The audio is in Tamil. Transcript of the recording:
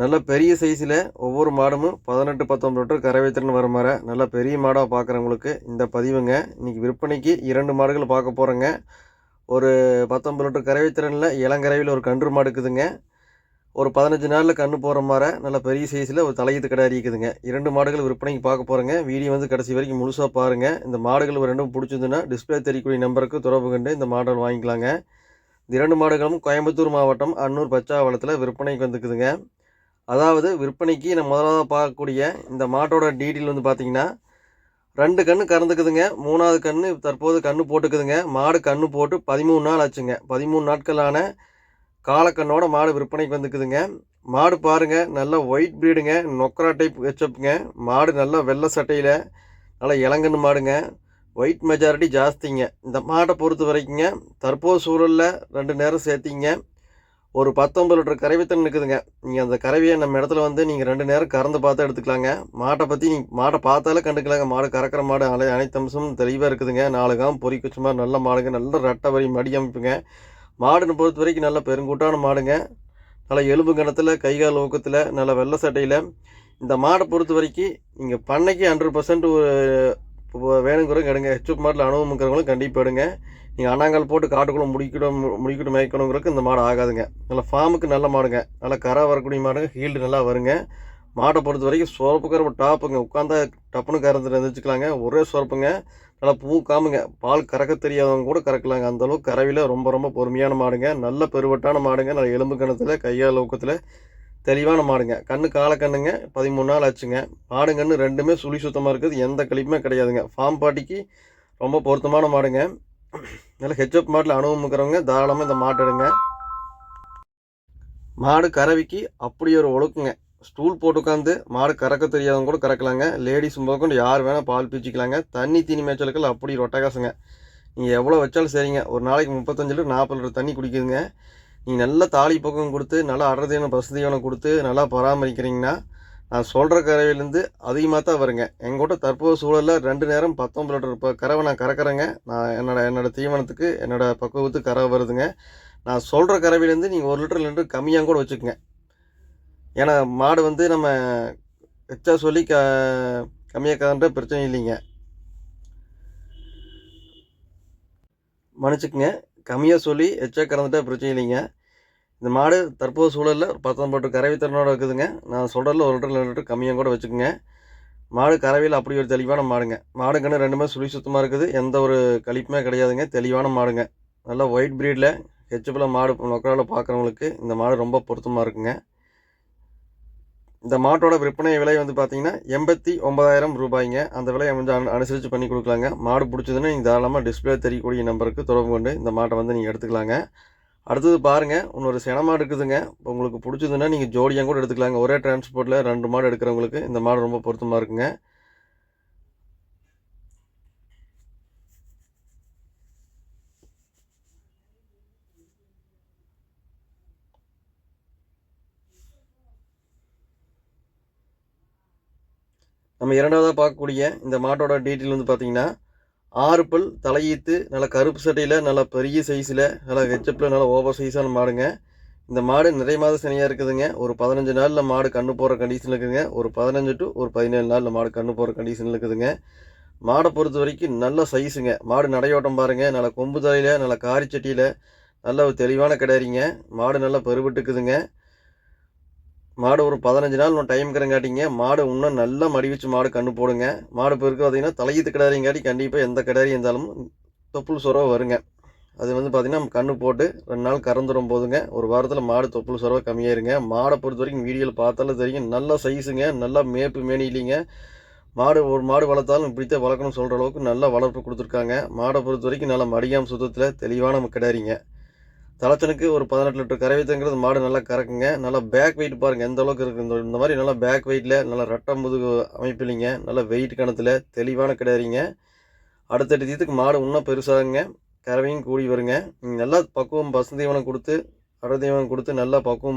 நல்ல பெரிய சைஸில் ஒவ்வொரு மாடும் பதினெட்டு பத்தொம்பது லிட்டர் கரை திறன் வர மாதிரி நல்ல பெரிய மாடாக பார்க்குறவங்களுக்கு இந்த பதிவுங்க. இன்றைக்கி விற்பனைக்கு இரண்டு மாடுகள் பார்க்க போகிறோங்க ஒரு பத்தொம்பது லிட்டர் கரை திறனில் இளங்கறவையில் ஒரு கன்று மாடு இருக்குதுங்க. ஒரு பதினஞ்சு நாளில் கன்று போகிற மாதிரி நல்ல பெரிய சைஸில் ஒரு தலையீத்து கிடாரி இருக்குதுங்க. இரண்டு மாடுகள் விற்பனைக்கு பார்க்க போகிறோங்க வீடியோ வந்து கடைசி வரைக்கும் முழுசாக பாருங்கள் இந்த மாடுகள் ஒரு ரெண்டும் பிடிச்சிருந்துன்னா டிஸ்பிளே தெரியக்கூடிய நம்பருக்கு தொடர்பு கண்டு இந்த மாடல் வாங்கிக்கலாங்க. இந்த இரண்டு மாடுகளும் கோயம்புத்தூர் மாவட்டம் அன்னூர் பச்சாவளத்தில் விற்பனைக்கு வந்துக்குதுங்க. அதாவது விற்பனைக்கு நம்ம முதலாவது பார்க்கக்கூடிய இந்த மாட்டோட டீட்டெயில் வந்து பார்த்தீங்கன்னா ரெண்டு கன்று கறந்துக்குதுங்க. மூணாவது கன்று தற்போது கன்று போட்டுக்குதுங்க. மாடு கன்று போட்டு பதிமூணு நாள் ஆச்சுங்க. பதிமூணு நாட்களான காலக்கண்ணோட மாடு விற்பனைக்கு வந்துக்குதுங்க. மாடு பாருங்க நல்ல ஒயிட் ப்ரீடுங்க நொக்கரா டைப் வச்சப்புங்க மாடு நல்லா வெள்ளை சட்டையில் நல்லா இளங்கன்று மாடுங்க. ஒயிட் மெஜாரிட்டி ஜாஸ்திங்க. இந்த மாட்டை பொறுத்த வரைக்குங்க தற்போது சூழலில் ரெண்டு நேரம் சேர்த்திங்க. ஒரு பத்தொம்பது லிட்டர் கறவைத்தன் இருக்குதுங்க நீங்கள் அந்த கறவையை நம்ம இடத்துல வந்து நீங்கள் ரெண்டு நேரம் கறந்து பார்த்து எடுத்துக்கலாங்க. மாட்டை பற்றி நீங்கள் மாட்டை பார்த்தாலே கண்டுக்கலாங்க. மாடு கறக்கிற மாடு அனை அனைத்து அம்சமும் தெளிவாக இருக்குதுங்க. நாலு காம் பொறி நல்ல மாடுங்க. நல்ல ரெட்டை வரி மடி அமைப்புங்க மாடுன்னு பொறுத்த வரைக்கும் நல்ல பெருங்கூட்டான மாடுங்க. நல்ல எலும்பு கணத்தில் கைகால் ஊக்கத்தில் நல்ல வெள்ளை சட்டையில். இந்த மாடை பொறுத்த வரைக்கும் நீங்கள் பண்ணைக்கு ஹண்ட்ரட் பர்சன்ட் இப்போ வேணுங்கிறவங்க எடுங்க. ஹெச்எப் மாட்டில் அனுபவம் இருக்கிறவங்களும் கண்டிப்பாக எடுங்க. நீங்கள் அண்ணாங்கால் போட்டு காட்டுக்குள்ளே முடிக்கணும் முடிக்கிட்டு மேய்க்கணுங்கிறதுக்கு இந்த மாடு ஆகாதுங்க. நல்லா ஃபார்முக்கு நல்ல மாடுங்க. நல்லா கரை வரக்கூடிய மாடுங்க. ஹீல்டு நல்லா வருங்க. மாட்டை பொறுத்த வரைக்கும் சொரப்பு கருப்பு டாப்புங்க. உட்காந்தா டப்புன்னு கறந்துட்டு இருந்துச்சுக்கலாங்க. ஒரே சொரப்புங்க நல்லா பூ காமுங்க பால் கறக்க தெரியாதவங்க கூட கறக்கலாங்க. அந்தளவுக்கு கறவையில் ரொம்ப ரொம்ப பொறுமையான மாடுங்க. நல்ல பெருவட்டான மாடுங்க. நல்ல எலும்பு கணத்தில் கையால் ஊக்கத்தில். தெளிவான மாடுங்க. கண்ணு காலை கண்ணுங்க பதிமூணு நாள் ஆச்சுங்க. மாடுங்கன்னு ரெண்டுமே சுழி சுத்தமாக இருக்குது. எந்த கழிப்புமே கிடையாதுங்க. ஃபார்ம் பாட்டிக்கு ரொம்ப பொருத்தமான மாடுங்க. நல்ல ஹெச்எப் மாட்டில் அனுபவம் இருக்கிறவங்க தாராளமாக இந்த மாட்டு எடுங்க. மாடு கறவிக்கு அப்படி ஒரு ஒழுக்குங்க. ஸ்டூல் போட்டு உட்காந்து மாடு கறக்க தெரியாதவங்க கூட கறக்கலாங்க. லேடிஸ் முதற்கொண்டு யார் வேணால் பால் பீச்சிக்கலாங்க. தண்ணி தீனி மேய்ச்சலுக்கள் அப்படி ரொட்டகாசுங்க நீங்கள் எவ்வளோ வச்சாலும் சரிங்க. ஒரு நாளைக்கு முப்பத்தஞ்சு லிட்டர் நாற்பது லிட்டர் தண்ணி குடிக்குதுங்க. நீங்கள் நல்லா தாலி பக்கம் கொடுத்து நல்லா அடர்தீவனம் வசதியான கொடுத்து நல்லா பராமரிக்கிறீங்கன்னா நான் சொல்கிற கறவையிலேருந்து அதிகமாக தான் வருங்க. எங்கூட்ட தற்போது சூழலில் ரெண்டு நேரம் பத்தொம்பது லிட்டர் இப்போ கறவை நான் கறக்கிறேங்க. நான் என்னோட என்னோட தீவனத்துக்கு என்னோடய பக்குவத்துக்கு கறவை வருதுங்க. நான் சொல்கிற கறவையிலேருந்து நீங்கள் ஒரு லிட்டர் லிட்டர் கம்மியாக கூட வச்சுக்கோங்க. ஏன்னா மாடு வந்து நம்ம எச்சா சொல்லி க கம்மியாக கறன்ற பிரச்சனை இல்லைங்க. மன்னிச்சுக்குங்க. கம்மியாக சொல்லி எச்சா கறந்துட்டா பிரச்சனை இல்லைங்க. இந்த மாடு தற்போது சூழலில் ஒரு பத்தொம்பது கறவை திறனோடு இருக்குதுங்க. நான் சொல்கிறதில் ஒரு லிட்டர் ரெண்டு லிட்டர் கம்மியாக கூட வச்சுக்கோங்க. மாடு கறவையில் அப்படி ஒரு தெளிவான மாடுங்க. மாடுங்கன்னு ரெண்டுமே சுழி சுத்தமாக இருக்குது. எந்த ஒரு கழிப்புமே கிடையாதுங்க. தெளிவான மாடுங்க. நல்லா ஒயிட் ப்ரீடில் ஹெச்சப்பில் மாடு நொக்கரால் பார்க்குறவங்களுக்கு இந்த மாடு ரொம்ப பொருத்தமாக இருக்குங்க. இந்த மாட்டோட விற்பனை விலை வந்து பார்த்தீங்கன்னா எண்பத்தி ஒன்பதாயிரம் ரூபாய்ங்க. அந்த விலையை கொஞ்சம் அனு அனுசரித்து பண்ணி கொடுக்கலாங்க. மாடு பிடிச்சதுன்னா நீங்கள் தாராளமாக டிஸ்பிளே தெரியக்கூடிய நம்பருக்கு தொடர்பு கொண்டு இந்த மாட்டை வந்து நீங்கள் எடுத்துக்கலாங்க. அடுத்தது பாருங்கள் இன்னொரு சினமாடு இருக்குதுங்க. இப்போ உங்களுக்கு பிடிச்சதுன்னா நீங்கள் ஜோடியாக கூட எடுத்துக்கலாங்க. ஒரே டிரான்ஸ்போர்ட்டில் ரெண்டு மாடு எடுக்கிறவங்களுக்கு இந்த மாடு ரொம்ப பொருத்தமாக இருக்குங்க. நம்ம இரண்டாவதாக பார்க்கக்கூடிய இந்த மாட்டோட டீட்டெயில் வந்து பார்த்தீங்கன்னா ஆறு பல் தலையீத்து நல்ல கருப்பு சட்டையில் நல்ல பெரிய சைஸில் நல்லா ஹெச்எப்பில் நல்ல ஓவர் சைஸான மாடுங்க. இந்த மாடு நிறைய மாத சனியாக இருக்குதுங்க. ஒரு பதினஞ்சு நாளில் மாடு கண்ணு போகிற கண்டிஷனில் இருக்குதுங்க. ஒரு பதினஞ்சு டு ஒரு பதினேழு நாளில் மாடு கண்ணு போகிற கண்டிஷனில் இருக்குதுங்க. மாடை பொறுத்த வரைக்கும் நல்ல சைஸுங்க மாடு நடையோட்டம் பாருங்கள் நல்ல கொம்பு தலையில் நல்ல காரி சட்டியில் நல்ல ஒரு தெளிவான கிடாரிங்க மாடு நல்லா பெருவிட்டுக்குதுங்க. மாடு ஒரு பதினஞ்சு நாள் இன்னும் டைம் இருக்கிறங்காட்டிங்க மாடு இன்னும் நல்லா மடி வச்சு மாடு கண்ணு போடுங்க. மாடு பெருக்கு பார்த்தீங்கன்னா தலையீத்து கிடாரிங்காட்டி கண்டிப்பாக எந்த கிடாரி இருந்தாலும் தொப்புள் சுரவை வருங்க. அது வந்து பார்த்திங்கன்னா கண்ணு போட்டு ரெண்டு நாள் கறந்துடும் போதுங்க. ஒரு வாரத்தில் மாடு தொப்புள் சுரவை கம்மியாயிருங்க. மாடை பொறுத்த வரைக்கும் வீடியோவில் பார்த்தாலும் தெரியும். நல்ல சைஸுங்க நல்லா மேப்பு மேனி இல்லைங்க. மாடு ஒரு மாடு வளர்த்தாலும் இப்படித்தான் வளர்க்கணும்னு சொல்கிற அளவுக்கு நல்லா வளர்ப்பு கொடுத்துருக்காங்க. மாடை பொறுத்த வரைக்கும் நல்லா மடியாம் சுத்தத்தில் தெளிவான கிடாரிங்க. தலைச்சனுக்கு ஒரு பதினெட்டு லிட்டர் கறவைத்தங்கிறது மாடு நல்லா கறக்குங்க. நல்லா பேக் வெயிட் பாருங்கள் எந்த அளவுக்கு இருக்குது இந்த மாதிரி நல்லா பேக் வெயிட்டில் நல்லா ரட்டம் முதுகு அமைப்பில்லைங்க நல்லா வெயிட் கணத்தில் தெளிவான கிடையாதுங்க அடுத்தடுத்த இதுக்கு மாடு இன்னும் பெருசாகுங்க. கறவையும் கூடி வருங்க. நீங்கள் நல்லா பக்குவம் பசுந்தீவனம் கொடுத்து அடதீவனம் கொடுத்து நல்லா பக்குவம்